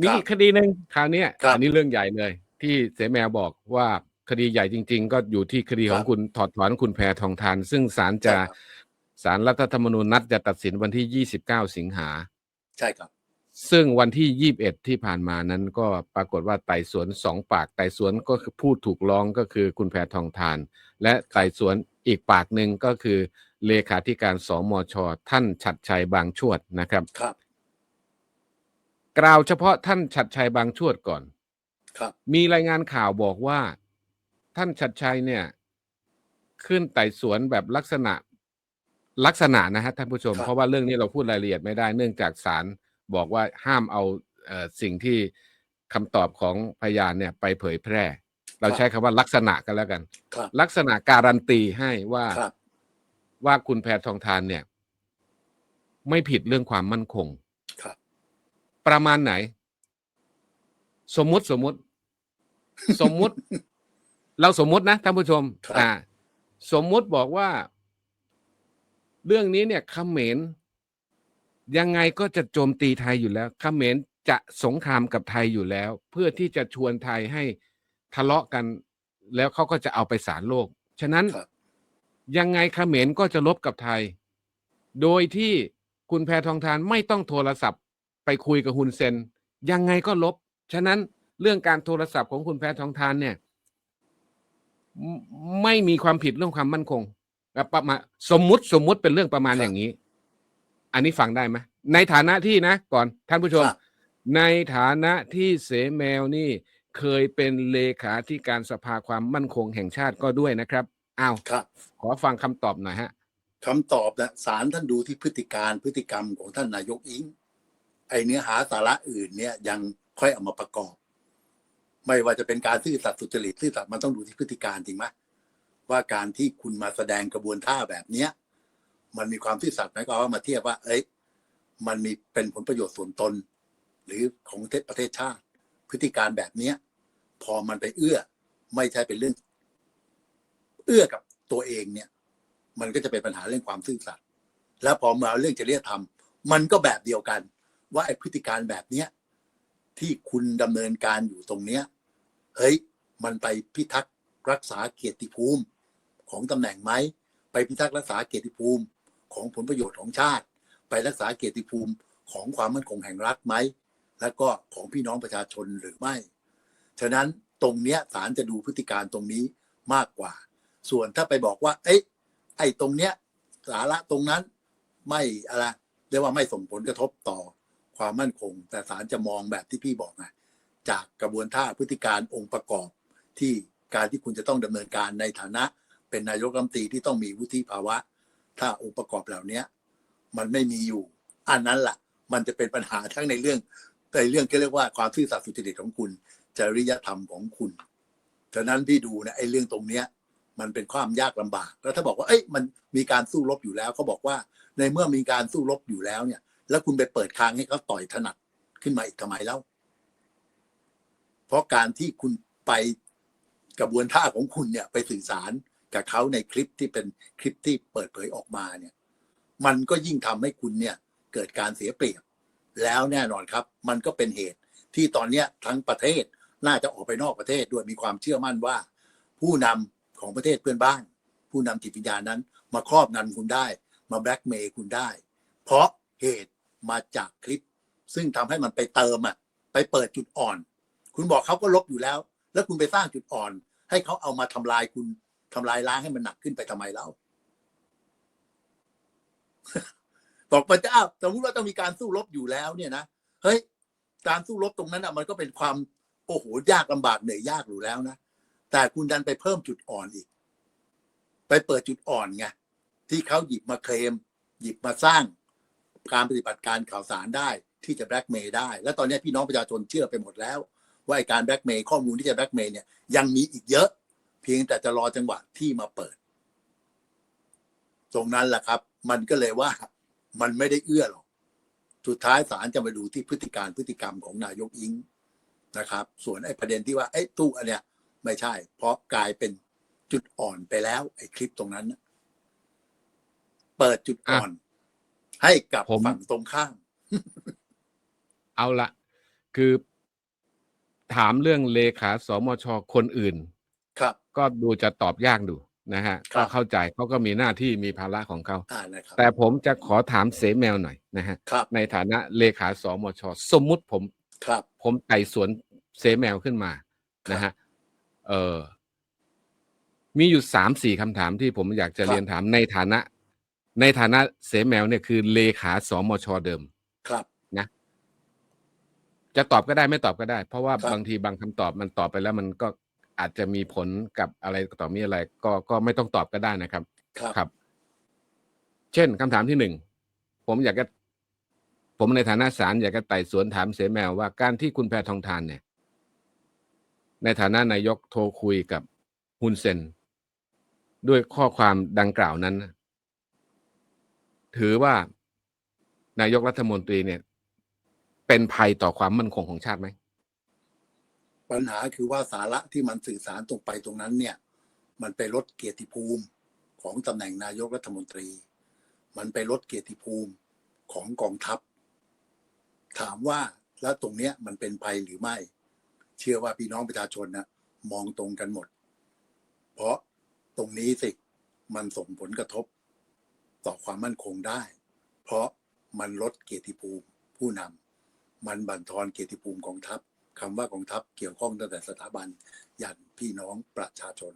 มีอีกคดีหนึ่งคราวเนี้ยครับอันนี้เรื่องใหญ่เลย ที่เสแมวบอกว่าคดีใหญ่จริง ๆ ก็อยู่ที่คดีของครับคุณถอดถอนคุณแพทองทาน ซึ่งศาลจะใช่ครับศาลรัฐธรรมนูญนัดจะตัดสินวันที่ 29 สิงหา ใช่ครับ ซึ่งวันที่ 21 ที่ผ่านมานั้นก็ปรากฏว่าไต่สวนสองปากไต่สวนก็คือผู้ถูกร้องก็คือคุณแพทองทาน และไต่สวนอีกปากหนึ่งก็คือเลขาธิการสมช ท่านฉัดชัยบางชวดนะครับครับ กล่าวเฉพาะท่านฉัดชัยบางชวดก่อน ครับ มีรายงานข่าวบอกว่า ท่านชัดชัยเนี่ย ขึ้นไต่สวนแบบลักษณะลักษณะนะฮะท่านผู้ชม ครับ เพราะว่าเรื่องนี้เราพูดรายละเอียดไม่ได้ เนื่องจากศาลบอกว่าห้ามเอาเอ่อสิ่งที่คำตอบของพยานเนี่ย ไปเผยแพร่ เราใช้คำว่าลักษณะกันแล้วกัน ครับลักษณะการันตีให้ว่าครับว่าคุณแพทองทานเนี่ย ไม่ผิดเรื่องความมั่นคงครับ ประมาณไหน สมมุติสมมุติ สมมุติ เราสมมุตินะท่านผู้ชมครับอ่า สมมุติบอกว่า เรื่องนี้เนี่ยเขมรยังไงก็จะโจมตีไทยอยู่แล้วเขมรจะสงครามกับไทยอยู่แล้ว เพื่อที่จะชวนไทยให้ทะเลาะกัน แล้วเขาก็จะเอาไปสารโลก ฉะนั้นครับยังไงเขมรก็จะลบกับไทย โดยที่คุณแพทองทานไม่ต้องโทรศัพท์ ไปคุยกับฮุนเซนยังไงก็ลบ ฉะนั้นเรื่องการโทรศัพท์ของคุณแพทองทานเนี่ย ไม่ไม่มีความผิดเรื่องความมั่นคงอะประมาณสมมุติสมมุติเป็นเรื่องประมาณครับอย่างนี้ อันนี้ฟังได้ไหมในฐานะที่นะ ก่อนท่านผู้ชมครับในฐานะที่เสแมวนี่เคยเป็นเลขาธิการสภาความมั่นคงแห่งชาติก็ด้วยนะครับอ้าวครับขอฟังคำตอบหน่อยฮะคำตอบนะศาลท่านดูที่พฤติการพฤติกรรมของท่านนายกอิง ไอเนื้อหาสาระอื่นเนี่ยยังค่อยเอามาประกอบ ไม่ว่าจะเป็นการซื่อสัตย์สุจริตซื่อสัตย์มันต้องดูที่พฤติการจริงไหมว่าการที่คุณมาแสดงกระบวนท่าแบบเนี้ย มันมีความซื่อสัตย์ไหมก็เอามาเทียบว่า เอ้ย มันมีเป็นผลประโยชน์ส่วนตน หรือของประเทศประเทศชาติ พฤติการแบบเนี้ย พอมันไปเอื้อ ไม่ใช่เป็นเรื่อง เอื้อกับตัวเองเนี่ย มันก็จะเป็นปัญหาเรื่องความซื่อสัตย์แล้วพอมาเรื่องจริยธรรม มันก็แบบเดียวกัน ว่าไอ้พฤติการแบบเนี้ยที่คุณดำเนินการอยู่ตรงเนี้ยเฮ้ยมันไปพิทักษ์รักษาเกียรติภูมิของตำแหน่งไหมไปพิทักษ์รักษาเกียรติภูมิของผลประโยชน์ของชาติ ไปรักษาเกียรติภูมิของความมั่นคงแห่งรัฐไหมแล้วก็ของพี่น้องประชาชนหรือไม่ ฉะนั้นตรงเนี้ยศาลจะดูพฤติการตรงนี้มากกว่า ส่วนถ้าไปบอกว่า เอ้ยไอ้ตรงเนี้ยสาระตรงนั้นไม่อะไรเรียกว่าไม่ส่งผลกระทบต่อ ความมั่นคง แต่ศาลจะมองแบบที่พี่บอกไงจากกระบวนท่าพฤติการองค์ประกอบที่การที่คุณจะต้องดำเนินการในฐานะ เป็นนายกรัฐมนตรีที่ต้องมีวุฒิภาวะ ถ้าองค์ประกอบเหล่านี้มันไม่มีอยู่ อันนั้นล่ะ มันจะเป็นปัญหาทั้งในเรื่องในเรื่องที่เรียกว่าความซื่อสัตย์สุจริตของคุณ จริยธรรมของคุณฉะนั้นพี่ดูนะไอ้เรื่องตรงเนี้ย มันเป็นความยากลำบาก แล้วถ้าบอกว่าเอ้ยมันมีการสู้รบอยู่แล้วเขาบอกว่าในเมื่อมีการสู้รบอยู่แล้วเนี่ย แล้วคุณไปเปิดทางให้เขาต่อยถนัดขึ้นมาอีกทำไมแล้ว เพราะการที่คุณไปกระบวนท่าของคุณเนี่ย ไปสื่อสารกับเขาในคลิปที่เป็นคลิปที่เปิดเผยออกมาเนี่ย มันก็ยิ่งทำให้คุณเนี่ย เกิดการเสียเปรียบ แล้วแน่นอนครับ มันก็เป็นเหตุที่ตอนเนี้ยทั้งประเทศน่าจะออกไปนอกประเทศด้วยมีความเชื่อมั่นว่า ผู้นำของประเทศเพื่อนบ้าน ผู้นำจิตวิญญาณนั้น มาครอบงำคุณได้ มาแบล็กเมย์คุณได้ เพราะเหตุ มาจากคลิป ซึ่งทำให้มันไปเติมอะ ไปเปิดจุดอ่อน คุณบอกเขาก็ลบอยู่แล้ว แล้วคุณไปสร้างจุดอ่อน ให้เขาเอามาทำลายคุณทำลายล้างให้มันหนักขึ้นไปทำไมเล่าบอกพระเจ้าสมมติว่าต้องมีการสู้รบอยู่แล้วเนี่ยนะเฮ้ยการสู้รบตรงนั้นอะ มันก็เป็นความโอ้โหยากลำบากเหนื่อยยากอยู่แล้วนะแต่คุณดันไปเพิ่มจุดอ่อนอีก ไปเปิดจุดอ่อนไงที่เขาหยิบมาเคลมหยิบมาสร้าง การปฏิบัติการข่าวสารได้ที่จะแบล็กเมย์ได้ แล้วตอนนี้พี่น้องประชาชนเชื่อไปหมดแล้ว ว่าไอ้การแบล็กเมย์ข้อมูลที่จะแบล็กเมย์เนี่ยยังมีอีกเยอะ เพียงแต่จะรอจังหวะที่มาเปิด ตรงนั้นแหละครับ มันก็เลยว่ามันไม่ได้เอื้อหรอกสุดท้ายศาลจะมาดูที่พฤติการพฤติกรรมของนายกอิงนะครับ ส่วนไอ้ประเด็นที่ว่าไอ้ตู้อันเนี้ยไม่ใช่ เพราะกลายเป็นจุดอ่อนไปแล้ว ไอ้คลิปตรงนั้น เปิดจุดอ่อน ให้กับผม ฝั่งตรงข้ามเอาละคือถามเรื่องเลขาสมชคนอื่น ครับ ก็ดูจะตอบยากดูนะฮะครัก็บ เข้าใจเขาก็มีหน้าที่มีภาระของเขา อ่านะครับแต่ผมจะขอถามเสแมวหน่อยนะฮะครับในฐานะเลขาสมชสมมุติผมครับ ผมไต่สวนเสแมวขึ้นมาครับ นะฮะเออมีอยู่สามสี่คำถามที่ผมอยากจะครับเรียนถามในฐานะ ในฐานะเสแมวเนี่ยคือเลขาสมชเดิม ครับจะตอบก็ได้ไม่ตอบก็ได้ เพราะว่าครับบางทีบางคำตอบมันตอบไปแล้วมันก็อาจจะมีผลกับอะไรต่อมีอะไร ก็ก็ไม่ต้องตอบก็ได้นะครับ ครับ ครับ เช่นคำถามที่หนึ่งผมอยากจะผมในฐานะศาลอยากจะไต่สวนถามเสแมวว่าการที่คุณแพทองทานเนี่ย ในฐานะนายกโทรคุยกับฮุนเซนด้วยข้อความดังกล่าวนั้น ถือว่านายกรัฐมนตรีเนี่ย เป็นภัยต่อความมั่นคงของชาติไหม ปัญหาคือว่าสาระที่มันสื่อสารตรงไปตรงนั้นเนี่ย มันไปลดเกียรติภูมิของตำแหน่งนายกรัฐมนตรี มันไปลดเกียรติภูมิของกองทัพ ถามว่าแล้วตรงเนี้ยมันเป็นภัยหรือไม่ เชื่อว่าพี่น้องประชาชนนะมองตรงกันหมด เพราะตรงนี้สิมันส่งผลกระทบ ต่อความมั่นคงได้ เพราะมันลดเกียรติภูมิผู้นำมันบั่นทอนเกียรติภูมิกองทัพคำว่ากองทัพเกี่ยวข้องตั้งแต่สถาบันยันพี่น้องประชาชน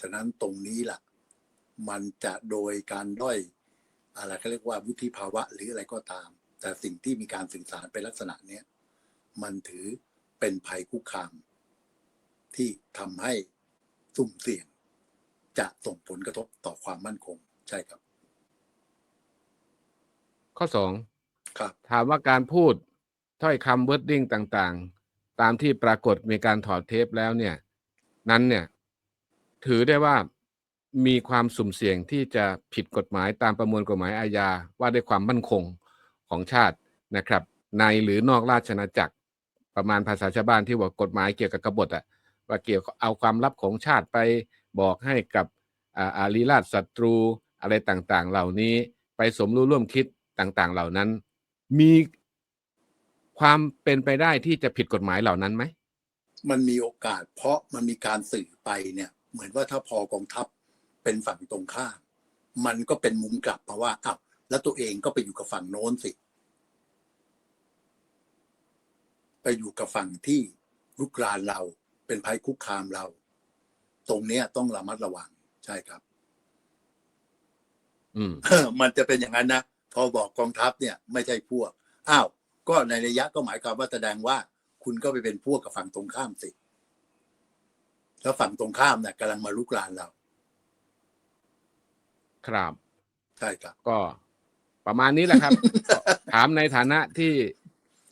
ฉะนั้นตรงนี้ล่ะ มันจะโดยการด้อยอะไรเขาเรียกว่าวุฒิภาวะหรืออะไรก็ตาม แต่สิ่งที่มีการสื่อสารเป็นลักษณะเนี้ยมันถือเป็นภัยคุกคาม ที่ทำให้สุ่มเสี่ยง จะส่งผลกระทบต่อความมั่นคง ใช่ครับ ข้อสองครับ ถามว่าการพูดถ้อยคำเวิร์ดดิ้งต่างๆ ตามที่ปรากฏมีการถอดเทปแล้วเนี่ย นั้นเนี่ย ถือได้ว่ามีความสุ่มเสี่ยงที่จะผิดกฎหมายตามประมวลกฎหมายอาญาว่าด้วยความมั่นคงของชาตินะครับ ในหรือนอกราชอาณาจักรประมาณภาษาชาวบ้านที่ว่ากฎหมายเกี่ยวกับกบฏอะว่าเกี่ยวกับเอาความลับของชาติไปบอกให้กับอ่าอารีราชศัตรูอะไรต่างๆ เหล่านี้ไปสมรู้ร่วมคิด ต่างๆ เหล่านั้น มีความเป็นไปได้ที่จะผิดกฎหมายเหล่านั้นไหม มันมีโอกาส เพราะมันมีการสื่อไปเนี่ย เหมือนว่าถ้าพอกองทัพเป็นฝั่งตรงข้ามมันก็เป็นมุมกลับมาว่าอ้าวแล้วตัวเองก็ไปอยู่กับฝั่งโน้นสิ ไปอยู่กับฝั่งที่ลุกรานเรา เป็นภัยคุกคามเรา ตรงเนี้ยต้องระมัดระวังใช่ครับ อืมมันจะเป็นอย่างนั้นนะ พอบอกกองทัพเนี่ยไม่ใช่พวกอ้าวก็ในระยะก็หมายความว่าแสดงว่า คุณก็ไปเป็นพวกกับฝั่งตรงข้ามสิแล้วฝั่งตรงข้ามเนี่ยกำลังมาลุกรานเรา ครับใช่ครับ ก็ประมาณนี้แหละครับ ถามในฐานะที่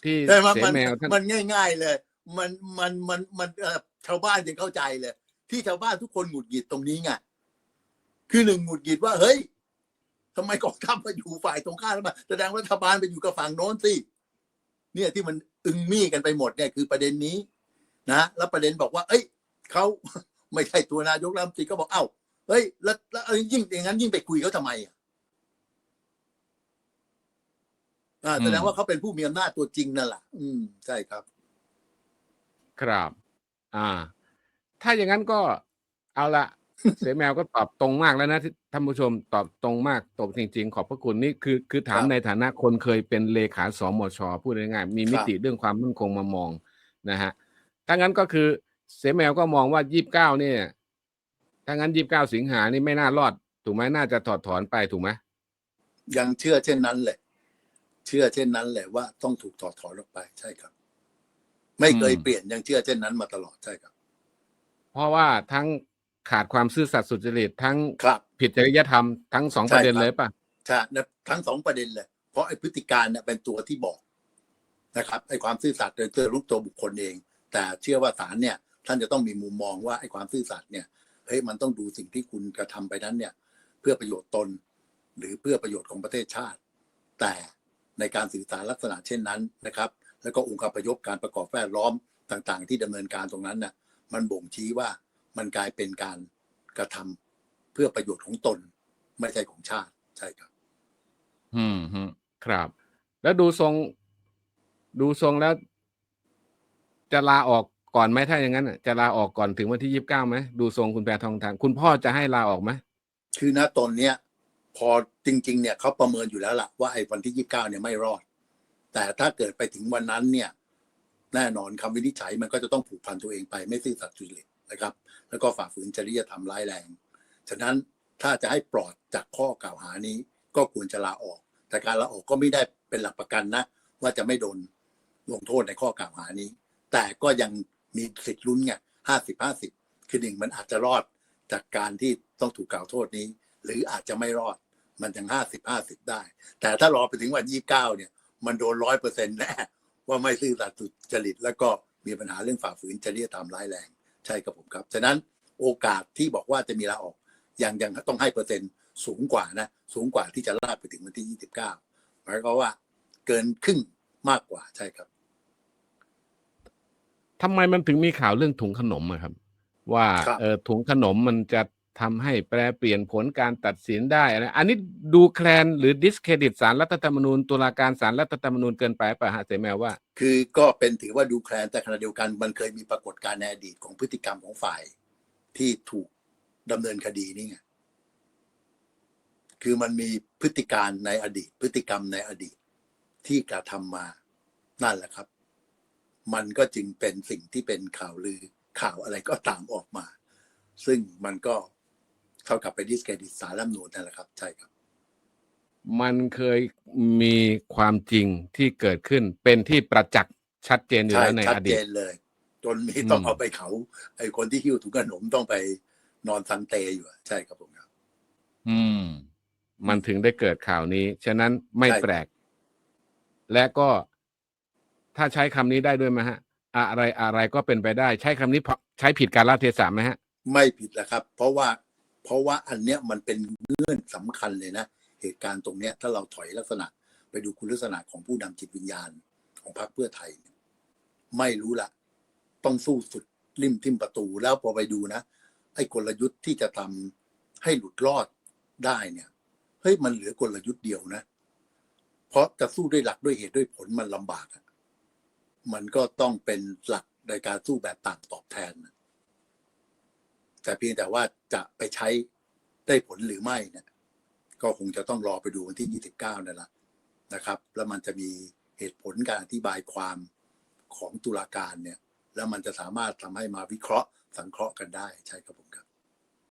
ที่แต่มันเสมันแมวท่านมันง่าย ๆ เลย มันมันมันมันเอ่อชาวบ้านยังเข้าใจเลย ที่ชาวบ้านทุกคนหงุดหงิดตรงนี้ไงคือหนึ่งหงุดหงิดว่าเฮ้ย ทำไมกองทัพมาอยู่ฝ่ายตรงข้ามแล้วมาแสดงว่ารัฐบาลไปอยู่กับฝั่งโน้นสิเนี่ยที่มันอึงมี่กันไปหมดเนี่ยคือประเด็นนี้นะแล้วประเด็นบอกว่า เอ้ยเขาไม่ใช่ตัวนายกรัฐมนตรีก็บอกเอ้าเฮ้ยแล้วแล้วแล้วยิ่งอย่างนั้นยิ่งไปคุยเขาทำไมอะอ่าแสดงว่าเขาเป็นผู้มีอำนาจตัวจริงนั่นแหละอืมใช่ครับ ครับ อ่า ถ้าอย่างนั้นก็เอาละ เสแมวก็ตอบตรงมากแล้วนะที่ท่านผู้ชมตอบตรงมากตอบจริง ๆ ขอบพระคุณนี่คือคือถามครับในฐานะคนเคยเป็นเลขาสมชพูดง่ายๆมีมิครับติเรื่องความมั่นคงมามองนะฮะถ้างั้นก็คือเสแมวก็มองว่ายี่บเก้าเนี่ยถ้างั้นยี่บเก้าสิงหานี่ไม่น่ารอด ถูกไหมน่าจะถอดถอนไปถูกไหมยังเชื่อเช่นนั้นแหละ เชื่อเช่นนั้นแหละว่าต้องถูกถอดถอนออกไปใช่ครับ ไม่เคยเปลี่ยนยังเชื่อเช่นนั้นมาตลอดใช่ครับ เพราะว่าทั้ง ขาดความซื่อสัตย์สุจริตทั้งครับผิดจริยธรรมทั้งสองใช่ประเด็นครับเลยป่ะใช่นะทั้งสองประเด็นเลย เพราะไอ้พฤติการเนี่ยเป็นตัวที่บอกนะครับไอ้ความซื่อสัตย์โดยตัวลูกตัวบุคคลเอง แต่เชื่อว่าศาลเนี่ย ท่านจะต้องมีมุมมองว่าไอ้ความซื่อสัตย์เนี่ยเฮ้ยมันต้องดูสิ่งที่คุณกระทำไปนั้นเนี่ย เพื่อประโยชน์ตน หรือเพื่อประโยชน์ของประเทศชาติ แต่ในการสื่อสารลักษณะเช่นนั้นนะครับ แล้วก็องค์คาพยพการประกอบแวดล้อมต่าง ๆ ที่ดำเนินการตรงนั้นน่ะมันบ่งชี้ว่า มันกลายเป็นการกระทำเพื่อประโยชน์ของตน ไม่ใช่ของชาติใช่ครับ อืมฮึครับ แล้วดูทรง ดูทรงแล้ว จะลาออกก่อนไหมถ้าอย่างนั้นน่ะจะลาออกก่อนถึงวันที่ยี่สิบเก้าไหมดูทรงคุณแพทองทานคุณพ่อจะให้ลาออกไหมคือณตอนเนี้ยพอจริง ๆ เนี่ยเขาประเมินอยู่แล้วล่ะว่าไอ้วันที่ยี่สิบเก้าเนี่ยไม่รอด แต่ถ้าเกิดไปถึงวันนั้นเนี่ย แน่นอนคำวินิจฉัยมันก็จะต้องผูกพันตัวเองไปไม่ซื่อสัตย์สุจริตนะครับ แล้วก็ฝ่าฝืนจริยธรรมร้ายแรง ฉะนั้นถ้าจะให้ปลอดจากข้อกล่าวหานี้ก็ควรจะลาออก แต่การลาออกก็ไม่ได้เป็นหลักประกันนะ ว่าจะไม่โดนลงโทษในข้อกล่าวหานี้ แต่ก็ยังมีสิทธิ์ลุ้นไงห้าสิบห้าสิบคือหนึ่งมันอาจจะรอดจากการที่ต้องถูกกล่าวโทษนี้ หรืออาจจะไม่รอดมันยังห้าสิบห้าสิบได้ แต่ถ้ารอไปถึงวันยี่สิบเก้าเนี่ย มันโดนร้อยเปอร์เซ็นต์แน่ว่าไม่ซื่อสัตย์สุจริต แล้วก็มีปัญหาเรื่องฝ่าฝืนจริยธรรมร้ายแรง ใช่ครับผมครับ ฉะนั้นโอกาสที่บอกว่าจะมีลาออกยังยังต้องให้เปอร์เซ็นต์สูงกว่านะ สูงกว่าที่จะลากไปถึงวันที่ 29 หมายความว่าเกินครึ่งมากกว่าใช่ครับทำไมมันถึงมีข่าวเรื่องถุงขนมอะครับ ว่าครับเออถุงขนมมันจะ ทำให้แปลเปลี่ยนผลการตัดสินได้อะไรอันนี้ดูแคลนหรือดิสเครดิตสารรัฐธรรมนูญตุลาการสารรัฐธรรมนูญเกินไปป่ะฮะเสแมวว่า คือก็เป็นถือว่าดูแคลนแต่ขณะเดียวกันมันเคยมีปรากฏการณ์ในอดีตของพฤติกรรมของฝ่าย ที่ถูกดำเนินคดีนี่ไงคือมันมีพฤติการในอดีต พฤติกรรมในอดีต ที่กระทำมานั่นแหละครับ มันก็จึงเป็นสิ่งที่เป็นข่าวลือข่าวอะไรก็ตามออกมา ซึ่งมันก็ เท่ากับไปดิสเครดิตสารรัฐธรรมนูญนั่นแหละครับ ใช่ครับ มันเคยมีความจริงที่เกิดขึ้นเป็นที่ประจักษ์ชัดเจนอยู่ใช่แล้วในชัดอเจดีตนเลย จนมีต้องอืมเอาไปเขา ไอ้คนที่หิ้วถุงขนมต้องไปนอนซันเตอยู่อะใช่ครับผมครับ อืม มันถึงได้เกิดข่าวนี้ ฉะนั้นไม่ใช่แปลก และก็ถ้าใช้คำนี้ได้ด้วยไหมฮะ อะไรอะไรก็เป็นไปได้ ใช้คำนี้พอใช้ผิดการละเทศะไหมฮะ ไม่ผิดแหละครับ เพราะว่า เพราะว่าอันเนี้ยมันเป็นเงื่อนสำคัญเลยนะ เหตุการณ์ตรงเนี้ยถ้าเราถอยลักษณะ ไปดูคุณลักษณะของผู้นำจิตวิญญาณของพรรคเพื่อไทย ไม่รู้ละ ต้องสู้สุดริมทิมประตูแล้วพอไปดูนะ ไอ้กลยุทธ์ที่จะทำให้หลุดรอดได้เนี่ยเฮ้ยมันเหลือกลยุทธ์เดียวนะ เพราะจะสู้ด้วยหลักด้วยเหตุด้วยผลมันลำบากมันก็ต้องเป็นหลักในการสู้แบบต่างตอบแทนนะ แต่เพียงแต่ว่าจะไปใช้ได้ผลหรือไม่เนี่ยก็คงจะต้องรอไปดูวันที่ 29 นั่นแหละนะครับ แล้วมันจะมีเหตุผลการอธิบายความของตุลาการเนี่ย แล้วมันจะสามารถทำให้มาวิเคราะห์สังเคราะห์กันได้ใช่ครับผมครับ